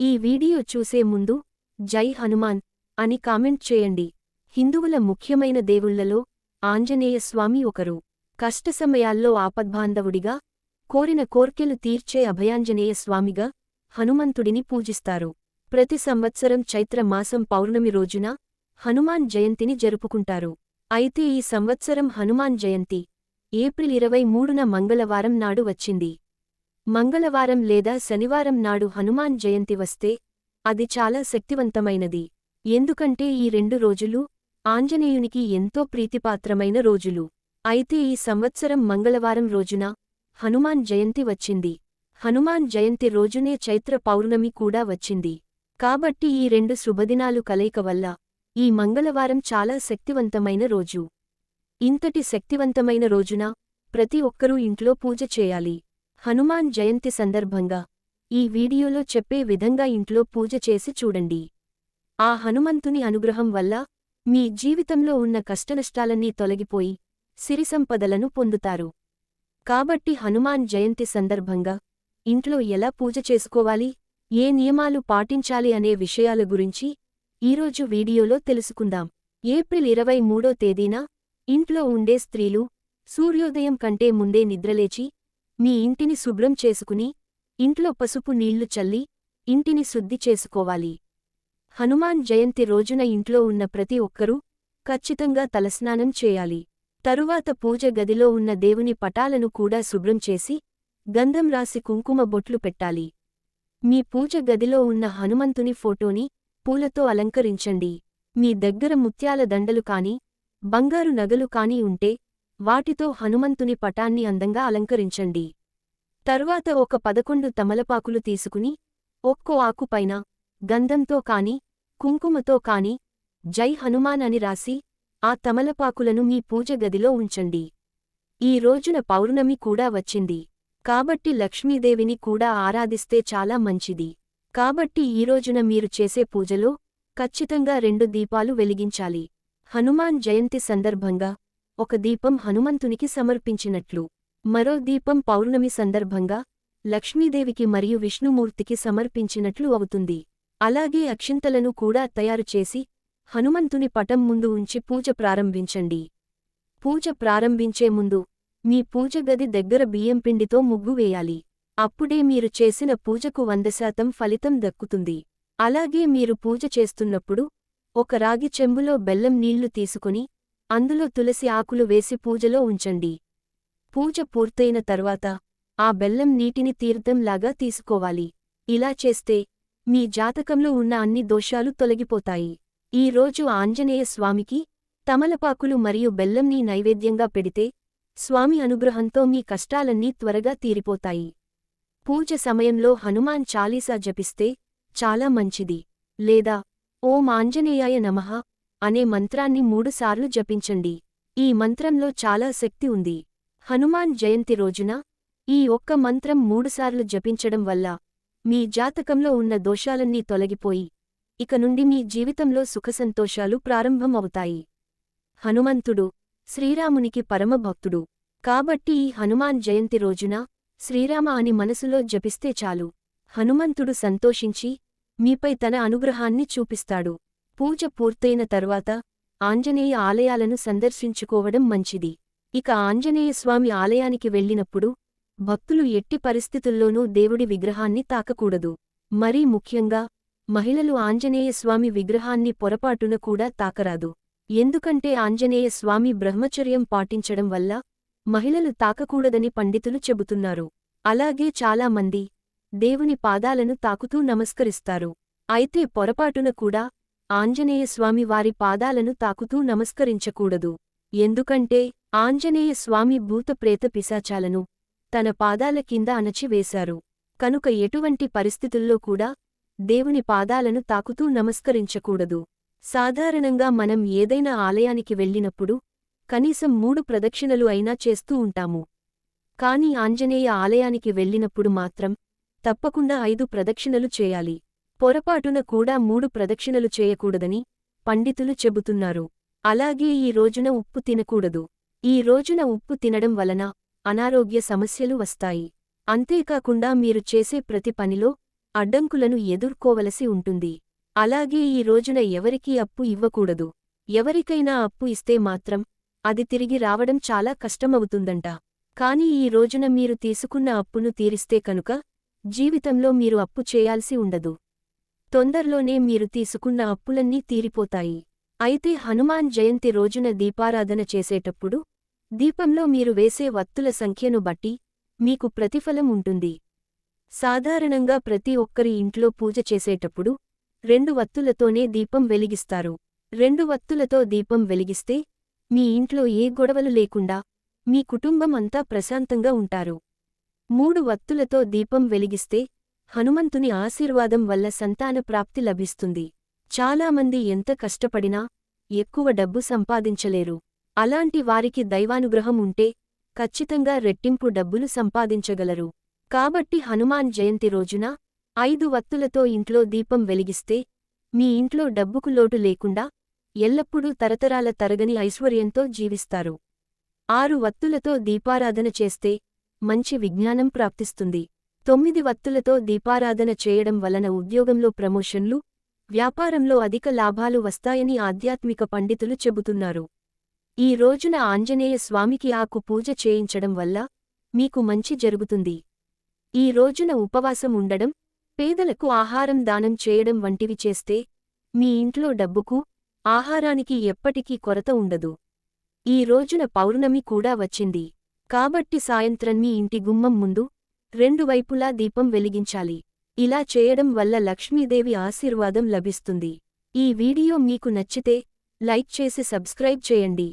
ఈ వీడియో చూసే ముందు జై హనుమాన్ అని కామెంట్ చేయండి. హిందువుల ముఖ్యమైన దేవుళ్ళలో ఆంజనేయ స్వామి ఒకరు. కష్ట సమయాల్లో ఆపద్బాంధవుడిగా కోరిన కోర్కెలు తీర్చే అభయాంజనేయ స్వామిగా హనుమంతుడిని పూజిస్తారు. ప్రతి సంవత్సరం చైత్ర మాసం పౌర్ణమి రోజున హనుమాన్ జయంతిని జరుపుకుంటారు. అయితే ఈ సంవత్సరం హనుమాన్ జయంతి ఏప్రిల్ ఇరవై మూడున మంగళవారం నాడు వచ్చింది. మంగళవారం లేదా శనివారం నాడు హనుమాన్ జయంతి వస్తే అది చాలా శక్తివంతమైనది. ఎందుకంటే ఈ రెండు రోజులు ఆంజనేయునికి ఎంతో ప్రీతిపాత్రమైన రోజులు. అయితే ఈ సంవత్సరం మంగళవారం రోజున హనుమాన్ జయంతి వచ్చింది. హనుమాన్ జయంతి రోజునే చైత్ర పౌర్ణమి కూడా వచ్చింది. కాబట్టి ఈ రెండు శుభదినాలు కలయిక వల్ల ఈ మంగళవారం చాలా శక్తివంతమైన రోజు. ఇంతటి శక్తివంతమైన రోజున ప్రతి ఒక్కరూ ఇంట్లో పూజ చేయాలి. హనుమాన్ జయంతి సందర్భంగా ఈ వీడియోలో చెప్పే విధంగా ఇంట్లో పూజ చేసి చూడండి. ఆ హనుమంతుని అనుగ్రహం వల్ల మీ జీవితంలో ఉన్న కష్టనష్టాలన్నీ తొలగిపోయి సిరిసంపదలను పొందుతారు. కాబట్టి హనుమాన్ జయంతి సందర్భంగా ఇంట్లో ఎలా పూజ చేసుకోవాలి ఏ నియమాలు పాటించాలి అనే విషయాల గురించి ఈరోజు వీడియోలో తెలుసుకుందాం. ఏప్రిల్ ఇరవై మూడో తేదీన ఇంట్లో ఉండే స్త్రీలు సూర్యోదయం కంటే ముందే నిద్రలేచి మీ ఇంటిని శుభ్రం చేసుకుని ఇంట్లో పసుపు నీళ్ళు చల్లి ఇంటిని శుద్ధి చేసుకోవాలి. హనుమాన్ జయంతి రోజున ఇంట్లో ఉన్న ప్రతి ఒక్కరూ ఖచ్చితంగా తలస్నానం చేయాలి. తరువాత పూజ గదిలో ఉన్న దేవుని పటాలను కూడా శుభ్రం చేసి గంధం రాసి కుంకుమ బొట్లు పెట్టాలి. మీ పూజ గదిలో ఉన్న హనుమంతుని ఫోటోని పూలతో అలంకరించండి. మీ దగ్గర ముత్యాల దండలు కాని బంగారు నగలు కాని ఉంటే వాటితో హనుమంతుని పటాన్ని అందంగా అలంకరించండి. తరువాత ఒక పదకొండు తమలపాకులు తీసుకుని ఒక్కో ఆకుపైన గంధంతో కాని కుంకుమతో కాని జై హనుమాన్ అని రాసి ఆ తమలపాకులను మీ పూజ గదిలో ఉంచండి. ఈ రోజున పౌర్ణమి కూడా వచ్చింది. కాబట్టి లక్ష్మీదేవిని కూడా ఆరాధిస్తే చాలా మంచిది. కాబట్టి ఈ రోజున మీరు చేసే పూజలో ఖచ్చితంగా రెండు దీపాలు వెలిగించాలి. హనుమాన్ జయంతి సందర్భంగా ఒక దీపం హనుమంతునికి సమర్పించినట్లు. మరో దీపం పౌర్ణమి సందర్భంగా లక్ష్మీదేవికి మరియు విష్ణుమూర్తికి సమర్పించినట్లు అవుతుంది. అలాగే అక్షింతలను కూడా తయారుచేసి హనుమంతుని పటం ముందు ఉంచి పూజ ప్రారంభించండి. పూజ ప్రారంభించే ముందు మీ పూజ గది దగ్గర బియ్యం పిండితో ముగ్గు వేయాలి. అప్పుడే మీరు చేసిన పూజకు వంద శాతం ఫలితం దక్కుతుంది. అలాగే మీరు పూజ చేస్తున్నప్పుడు ఒక రాగి చెంబులో బెల్లం నీళ్ళు తీసుకుని అందులో తులసి ఆకులు వేసి పూజలో ఉంచండి. పూజ పూర్తయిన తర్వాత ఆ బెల్లం నీటిని తీర్థంలాగా తీసుకోవాలి. ఇలా చేస్తే మీ జాతకంలో ఉన్న అన్ని దోషాలు తొలగిపోతాయి. ఈ రోజు ఆంజనేయ స్వామికి తమలపాకులు మరియు బెల్లంని నైవేద్యంగా పెడితే స్వామి అనుగ్రహంతో మీ కష్టాలన్నీ త్వరగా తీరిపోతాయి. పూజ సమయంలో హనుమాన్ చాలీసా జపిస్తే చాలా మంచిది. లేదా ఓం ఆంజనేయాయ నమః అనే మంత్రాన్ని మూడుసార్లు జపించండి. ఈ మంత్రంలో చాలా శక్తి ఉంది. హనుమాన్ జయంతి రోజున ఈ ఒక్క మంత్రం మూడుసార్లు జపించడం వల్ల మీ జాతకంలో ఉన్న దోషాలన్నీ తొలగిపోయి ఇక నుండి మీ జీవితంలో సుఖసంతోషాలు ప్రారంభమవుతాయి. హనుమంతుడు శ్రీరామునికి పరమభక్తుడు. కాబట్టి ఈ హనుమాన్ జయంతి రోజున శ్రీరామ అని మనసులో జపిస్తే చాలు. హనుమంతుడు సంతోషించి మీపై తన అనుగ్రహాన్ని చూపిస్తాడు. పూజ పూర్తయిన తర్వాత ఆంజనేయ ఆలయాలను సందర్శించుకోవడం మంచిది. ఇక ఆంజనేయస్వామి ఆలయానికి వెళ్ళినప్పుడు భక్తులు ఎట్టి పరిస్థితుల్లోనూ దేవుడి విగ్రహాన్ని తాకకూడదు. మరీ ముఖ్యంగా మహిళలు ఆంజనేయస్వామి విగ్రహాన్ని పొరపాటున కూడా తాకరాదు. ఎందుకంటే ఆంజనేయ స్వామి బ్రహ్మచర్యం పాటించడం వల్ల మహిళలు తాకకూడదని పండితులు చెబుతున్నారు. అలాగే చాలామంది దేవుని పాదాలను తాకుతూ నమస్కరిస్తారు. అయితే పొరపాటున కూడా ఆంజనేయస్వామి వారి పాదాలను తాకుతూ నమస్కరించకూడదు. ఎందుకంటే ఆంజనేయస్వామి భూతప్రేత పిశాచాలను తన పాదాల కింద అణచివేశారు. కనుక ఎటువంటి పరిస్థితుల్లో కూడా దేవుని పాదాలను తాకుతూ నమస్కరించకూడదు. సాధారణంగా మనం ఏదైనా ఆలయానికి వెళ్ళినప్పుడు కనీసం మూడు ప్రదక్షిణలు అయినా చేస్తూ ఉంటాము. కాని ఆంజనేయ ఆలయానికి వెళ్ళినప్పుడు మాత్రం తప్పకుండా ఐదు ప్రదక్షిణలు చేయాలి. పొరపాటున కూడా మూడు ప్రదక్షిణలు చేయకూడదని పండితులు చెబుతున్నారు. అలాగే ఈ రోజున ఉప్పు తినకూడదు. ఈ రోజున ఉప్పు తినడం వలన అనారోగ్య సమస్యలు వస్తాయి. అంతేకాకుండా మీరు చేసే ప్రతి పనిలో అడ్డంకులను ఎదుర్కోవలసి ఉంటుంది. అలాగే ఈ రోజున ఎవరికీ అప్పు ఇవ్వకూడదు. ఎవరికైనా అప్పు ఇస్తే మాత్రం అది తిరిగి రావడం చాలా కష్టమవుతుందంట. కాని ఈ రోజున మీరు తీసుకున్న అప్పును తీరిస్తే కనుక జీవితంలో మీరు అప్పు చేయాల్సి ఉండదు. తొందరలోనే మీరు తీసుకున్న అప్పులన్నీ తీరిపోతాయి. అయితే హనుమాన్ జయంతి రోజున దీపారాధన చేసేటప్పుడు దీపంలో మీరు వేసే వత్తుల సంఖ్యను బట్టి మీకు ప్రతిఫలం ఉంటుంది. సాధారణంగా ప్రతి ఒక్కరి ఇంట్లో పూజ చేసేటప్పుడు రెండు వత్తులతోనే దీపం వెలిగిస్తారు. రెండు వత్తులతో దీపం వెలిగిస్తే మీ ఇంట్లో ఏ గొడవలు లేకుండా మీ కుటుంబం అంతా ప్రశాంతంగా ఉంటారు. మూడు వత్తులతో దీపం వెలిగిస్తే హనుమంతుని ఆశీర్వాదం వల్ల సంతాన ప్రాప్తి లభిస్తుంది. చాలామంది ఎంత కష్టపడినా ఎక్కువ డబ్బు సంపాదించలేరు. అలాంటి వారికి దైవానుగ్రహం ఉంటే ఖచ్చితంగా రెట్టింపు డబ్బులు సంపాదించగలరు. కాబట్టి హనుమాన్ జయంతి రోజున ఐదు వత్తులతో ఇంట్లో దీపం వెలిగిస్తే మీ ఇంట్లో డబ్బుకు లోటు లేకుండా ఎల్లప్పుడూ తరతరాల తరగని ఐశ్వర్యంతో జీవిస్తారు. ఆరు వత్తులతో దీపారాధన చేస్తే మంచి విజ్ఞానం ప్రాప్తిస్తుంది. తొమ్మిది వత్తులతో దీపారాధన చేయడం వలన ఉద్యోగంలో ప్రమోషన్లు వ్యాపారంలో అధిక లాభాలు వస్తాయని ఆధ్యాత్మిక పండితులు చెబుతున్నారు. ఈ రోజున ఆంజనేయ స్వామికి ఆకు పూజ చేయించడం వల్ల మీకు మంచి జరుగుతుంది. ఈ రోజున ఉపవాసం ఉండడం పేదలకు ఆహారం దానం చేయడం వంటివి చేస్తే మీ ఇంట్లో డబ్బుకు ఆహారానికి ఎప్పటికీ కొరత ఉండదు. ఈ రోజున పౌర్ణమి కూడా వచ్చింది. కాబట్టి సాయంత్రం మీ ఇంటి గుమ్మం ముందు రెండు వైపులా దీపం వెలిగించాలి. ఇలా చేయడం వల్ల లక్ష్మీదేవి ఆశీర్వాదం లభిస్తుంది. ఈ వీడియో మీకు నచ్చితే లైక్ చేసి సబ్స్క్రైబ్ చేయండి.